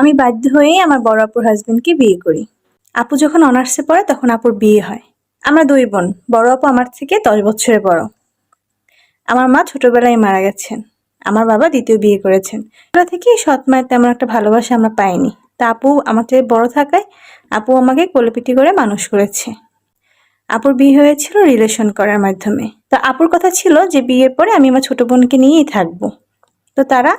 আমি বাধ্য হয়েই আমার বড় আপুর হাজবেন্ডকে বিয়ে করি। আপু যখন অনার্সে পড়ে, তখন আপুর বিয়ে হয়। আমরা দুই বোন, বড় আপু আমার থেকে দশ বছরের বড়। আমার মা ছোটবেলায় মারা গেছেন। আমার বাবা দ্বিতীয় বিয়ে করেছেন। ছোটবেলা থেকেই সৎ মায়ের তেমন একটা ভালোবাসা আমরা পাইনি। তা আপু আমার থেকে বড় থাকায় আপু আমাকে কোলেপিটি করে মানুষ করেছে। আপুর বিয়ে হয়েছিল রিলেশন করার মাধ্যমে। তো আপুর কথা ছিল যে বিয়ের পরে আমি আমার ছোট বোনকে নিয়েই থাকব। তো তারা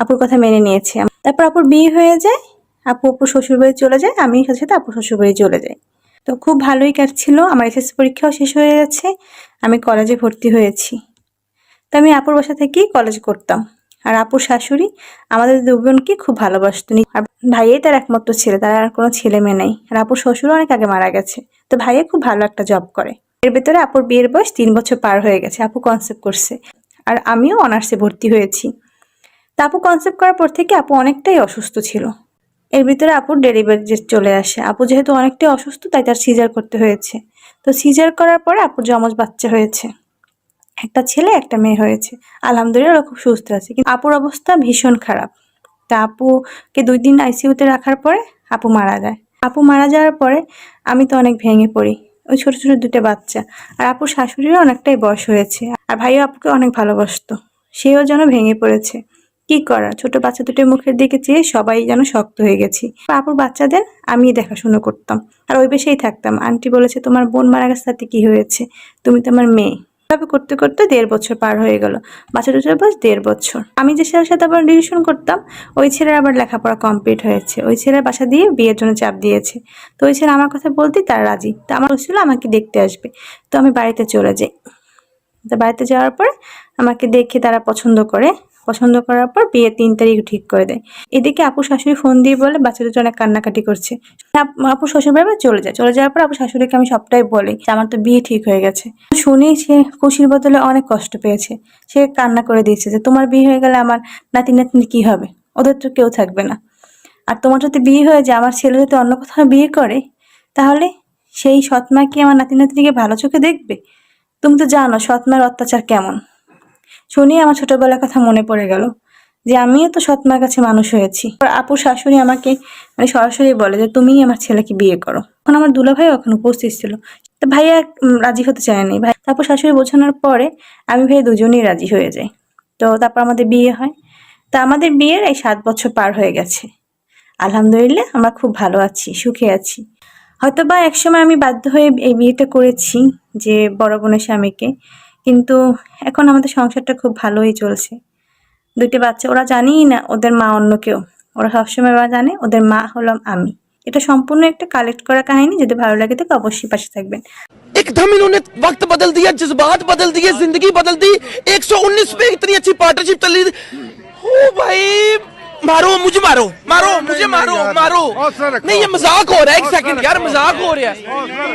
আপুর কথা মেনে নিয়েছে। তারপর আপুর বিয়ে হয়ে যায়, আপু আপুর শ্বশুর বাড়ি চলে যায় আমি সাথে সাথে আপুর শ্বশুর বাড়ি চলে যাই। তো খুব ভালোই কাটছিল, আমার এসএসসি পরীক্ষাও শেষ হয়ে গেছে, আমি কলেজে ভর্তি হয়েছি। তো আমি আপুর বাসা থেকেই কলেজ করতাম। আর আপুর শাশুড়ি আমাদের দুজনকে খুব ভালোবাসতো আর ভাইয়াই তার একমাত্র ছেলে, তার আর কোনো ছেলে মেয়ে নেই। আর আপুর শ্বশুরও অনেক আগে মারা গেছে, তো ভাইয়া খুব ভালো একটা জব করে। এর ভেতরে আপুর বিয়ের বয়স তিন বছর পার হয়ে গেছে, আপু কনসেপ্ট করছে। আর আমিও অনার্সে ভর্তি হয়েছি। তা আপু কনসেপ্ট করার পর থেকে আপু অনেকটাই অসুস্থ ছিল। এর ভিতরে আপুর ডেলিভারি চলে আসে। আপু যেহেতু অনেকটাই অসুস্থ, তাই তার সিজার করতে হয়েছে। তো সিজার করার পরে আপুর জমজ বাচ্চা হয়েছে। একটা ছেলে, একটা মেয়ে হয়েছে। আলহামদুলিল্লাহ খুব সুস্থ আছে। কিন্তু আপুর অবস্থা ভীষণ খারাপ। তা আপুকে দুই দিন আইসিইউতে রাখার পরে আপু মারা যায়। আপু মারা যাওয়ার পরে আমি তো অনেক ভেঙে পড়ি। ওই ছোট ছোট দুটো বাচ্চা। আর আপুর শাশুড়িরও অনেকটাই বয়স হয়েছে। আর ভাইও আপুকে অনেক ভালোবাসতো। সেও যেন ভেঙে পড়েছে। কি করা? ছোট বাচ্চা দুটোর মুখের দিকে চেয়ে সবাই যেন শক্ত হয়ে গেছি। আপুর বাচ্চাদের আমি দেখাশুনো করতাম। আর ওই বেশেই থাকতাম। আন্টি বলেছে, তোমার বোন মারা গেছে, তাতে কি হয়েছে? তুমি তো আমার মেয়ে। এভাবে করতে করতে দেড় বছর পার হয়ে গেল। বাচ্চা দুটোর বয়স দেড় বছর। আমি যে ছেলের সাথে আবার রিলেশন করতাম, ওই ছেলের আবার লেখাপড়া কমপ্লিট হয়েছে। ওই ছেলের বাসা দিয়ে বিয়ের জন্য চাপ দিয়েছে। তো ওই ছেলে আমার কথা বলতেই তার রাজি। তো আমার ছিল আমাকে দেখতে আসবে। তো আমি বাড়িতে চলে যাই। তো বাড়িতে যাওয়ার পর আমাকে দেখে তারা পছন্দ করে। পছন্দ করার পর বিয়ে তিন তারিখ ঠিক করে দেয়। এদিকে আপু শাশুড়ি ফোন দিয়ে বলে বাচ্চা দুটো অনেক কান্নাকাটি করছে। আপ- শ্বশুর বাড়ি চলে যায়? চলে যাওয়ার পর আপু শাশুড়িকে আমি সবটাই বলি যে, আমার তো বিয়ে ঠিক হয়ে গেছে। শুনেই সে খুশির বদলে অনেক কষ্ট পেয়েছে। সে কান্না করে দিয়েছে যে, তোমার বিয়ে হয়ে গেলে আমার নাতি নাতনি কি হবে? ওদের তো কেউ থাকবে না। আর তোমার যদি বিয়ে হয়ে যায়, আমার ছেলে যদি অন্য কোথাও বিয়ে করে, তাহলে সেই সৎমা কি আমার নাতি নাতনিকে ভালো চোখে দেখবে? তুমি তো জানো সৎমার অত্যাচার কেমন। শুনি আমার ছোটবেলার কথা মনে পড়ে গেল যে আমিও তো সৎমার কাছে মানুষ হয়েছি। আপুর শাশুড়ি আমাকে মানে সরাসরি বলে যে, তুমিই আমার ছেলেকে বিয়ে করো। এখন আমার দুলাভাই ওখানে উপস্থিত ছিল। তো ভাইয়া রাজি হতে চায়নি। ভাই তারপর শাশুড়ি বোঝানোর পরে আমি ভাই দুজনেই রাজি হয়ে যাই। তো তারপর আমাদের বিয়ে হয়। তা আমাদের বিয়ের এই সাত বছর পার হয়ে গেছে। আলহামদুলিল্লাহ আমরা খুব ভালো আছি, সুখে আছি। হয়তো বা একসময় আমি বাধ্য হয়ে এই বিয়েটা করেছি যে বড় বোনের স্বামীকে। কিন্তু এখন আমাদের সংসারটা খুব ভালোই চলছে দুইটি বাচ্চা ওরা জানিই না ওদের মা অন্য কেউ ওরা সবসময় ওরা জানে ওদের মা হলাম আমি এটা সম্পূর্ণ একটা কালেক্ট করা কাহিনী যদি ভালো লাগে তো অবশ্যই পাশে থাকবেন एकदम इन्होंने वक्त बदल दिया जज्बात बदल दिए जिंदगी बदल दी 119 पे इतनी अच्छी पार्टनरशिप चल रही थी ओ भाई मारो मुझे मारो मारो मुझे मारो मारो नहीं ये मजाक हो रहा है एक सेकंड यार मजाक हो रहा है